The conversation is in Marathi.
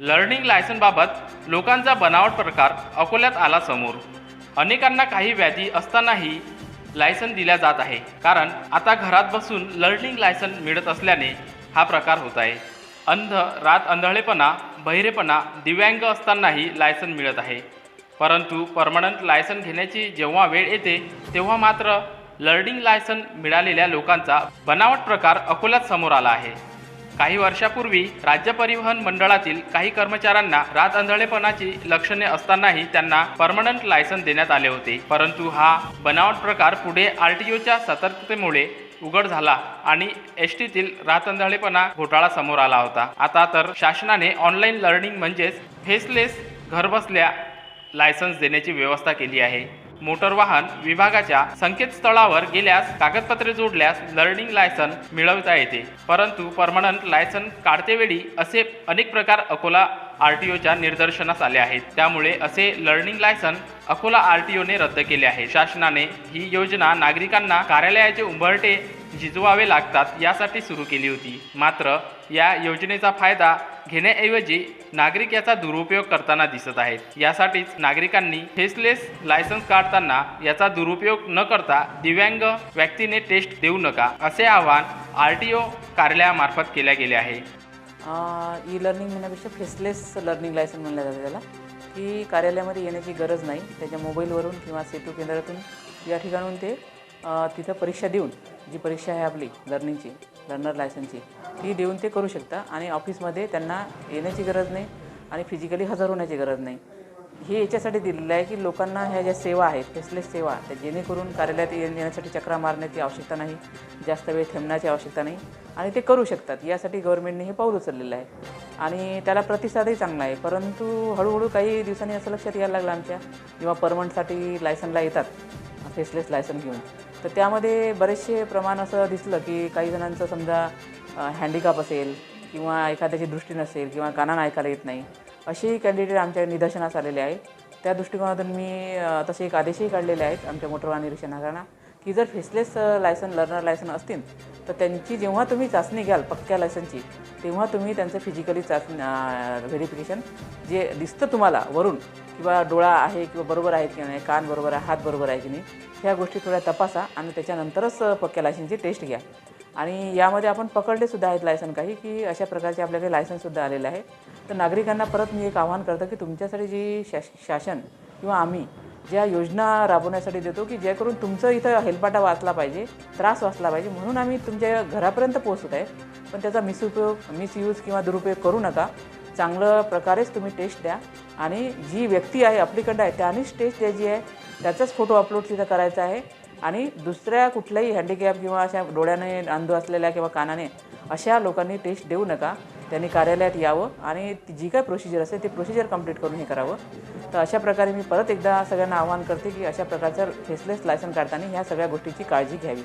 लर्निंग लायसनबाबत लोकांचा बनावट प्रकार अकोल्यात आला समोर. अनेकांना काही व्याधी असतानाही लायसन दिल्या जात आहे. कारण आता घरात बसून लर्निंग लायसन मिळत असल्याने हा प्रकार होत आहे. अंध रात आंधळेपणा बहिरेपणा दिव्यांग असतानाही लायसन मिळत आहे. परंतु परमनंट लायसन घेण्याची जेव्हा वेळ येते तेव्हा मात्र लर्निंग लायसन मिळालेल्या लोकांचा बनावट प्रकार अकोल्यात समोर आला आहे. काही वर्षापूर्वी राज्य परिवहन मंडळातील काही कर्मचाऱ्यांना रात आंधळेपणाची लक्षणे असतानाही त्यांना परमनंट लायसन देण्यात आले होते. परंतु हा बनावट प्रकार पुढे आर टी ओच्या सतर्कतेमुळे उघड झाला आणि एस टीतील रातंधळेपणा घोटाळा समोर आला होता. आता तर शासनाने ऑनलाईन लर्निंग म्हणजेच फेसलेस घरबसल्या लायसन्स देण्याची व्यवस्था केली आहे. मोटर वाहन विभागाच्या संकेतस्थळावर गेल्यास कागदपत्रे जोडल्यास लर्निंग लायसन मिळवता येते. परंतु परमनंट लायसन काढतेवेळी असे अनेक प्रकार अकोला आर टी ओच्या निदर्शनास आले आहेत. त्यामुळे असे learning licence Akola R T one रद्द केले आहे. शासनाने ही योजना नागरिकांना कार्यालयाचे उंबरटे झिजवावे लागतात यासाठी सुरू केली होती. मात्र या योजनेचा फायदा घेण्याऐवजी नागरिक याचा दुरुपयोग करताना दिसत आहेत. यासाठीच नागरिकांनी फेसलेस लायसन्स काढताना याचा दुरुपयोग न करता दिव्यांग व्यक्तीने टेस्ट देऊ नका असे आवाहन आर टी ओ कार्यालयामार्फत केले गेले आहे. ई लर्निंग म्हणण्यापेक्षा फेसलेस लर्निंग लायसन म्हणलं जातं त्याला. की कार्यालयामध्ये येण्याची गरज नाही त्याच्या मोबाईलवरून किंवा सेतू केंद्रातून या ठिकाणून ते तिथं परीक्षा देऊन जी परीक्षा आहे आपली लर्निंगची लर्नर लायसनची ती देऊन ते करू शकता आणि ऑफिसमध्ये त्यांना येण्याची गरज नाही आणि फिजिकली हजर होण्याची गरज नाही. हे याच्यासाठी दिलेलं आहे की लोकांना ह्या ज्या सेवा आहेत फेसलेस सेवा त्या जेणेकरून कार्यालयात येण्यासाठी चक्रा मारण्याची आवश्यकता नाही जास्त वेळ थांबण्याची आवश्यकता नाही आणि ते करू शकतात. यासाठी गव्हर्नमेंटने हे पाऊल उचललेलं आहे. आणि त्याला प्रतिसादही चांगला आहे. परंतु हळूहळू काही दिवसांनी असं लक्षात यायला लागलं आमच्या जेव्हा परमनंटसाठी लायसनला येतात फेसलेस लायसन घेऊन. तर त्यामध्ये बरेचसे प्रमाण असं दिसलं की काही जणांचं समजा हँडिकॅप असेल किंवा एखाद्याची दृष्टी नसेल किंवा कानानं ऐकायला येत नाही असेही कॅन्डिडेट आमच्या निदर्शनास आलेले आहेत त्या दृष्टिकोनातून मी तसे एक आदेशही काढलेले आहेत आमच्या मोटरवाहन वाहन की जर फेसलेस लायसन लर्नर लायसन असतील तर त्यांची जेव्हा तुम्ही चाचणी घ्याल पक्क्या लायसनची तेव्हा तुम्ही त्यांचं फिजिकली चाचणी व्हेरिफिकेशन जे दिसतं तुम्हाला वरून किंवा डोळा आहे किंवा बरोबर आहे की नाही कान बरोबर आहे हात बरोबर आहे की नाही ह्या गोष्टी थोड्या तपासा आणि त्याच्यानंतरच पक्क्या लायसनची टेस्ट घ्या. आणि यामध्ये आपण पकडले सुद्धा आहेत लायसन काही की अशा प्रकारचे आपल्याकडे लायसनसुद्धा आलेलं आहे. तर नागरिकांना परत मी एक आवाहन करतो की तुमच्यासाठी जी शास शासन किंवा आम्ही ज्या योजना राबवण्यासाठी देतो की जेणेकरून तुमचं इथं हेलपाटा वाचला पाहिजे त्रास वाचला पाहिजे म्हणून आम्ही तुमच्या घरापर्यंत पोहोचत आहे पण त्याचा मिसउपयोग मिसयूज किंवा दुरुपयोग करू नका. चांगलं प्रकारेच तुम्ही टेस्ट द्या. आणि जी व्यक्ती आहे आपलीकडं आहे त्यानेच टेस्ट द्यायची आहे. त्याचाच फोटो अपलोड तिथं करायचा आहे. आणि दुसऱ्या कुठल्याही हँडिकॅप किंवा अशा डोळ्याने अंध असलेल्या किंवा कानाने अशा लोकांनी टेस्ट देऊ नका. त्यांनी कार्यालयात यावं आणि जी काय प्रोसिजर असेल ते प्रोसिजर कंप्लीट करून हे करावं. तर अशा प्रकारे मी परत एकदा सगळ्यांना आवाहन करते की अशा प्रकारचं फेसलेस लायसन काढताना ह्या सगळ्या गोष्टीची काळजी घ्यावी.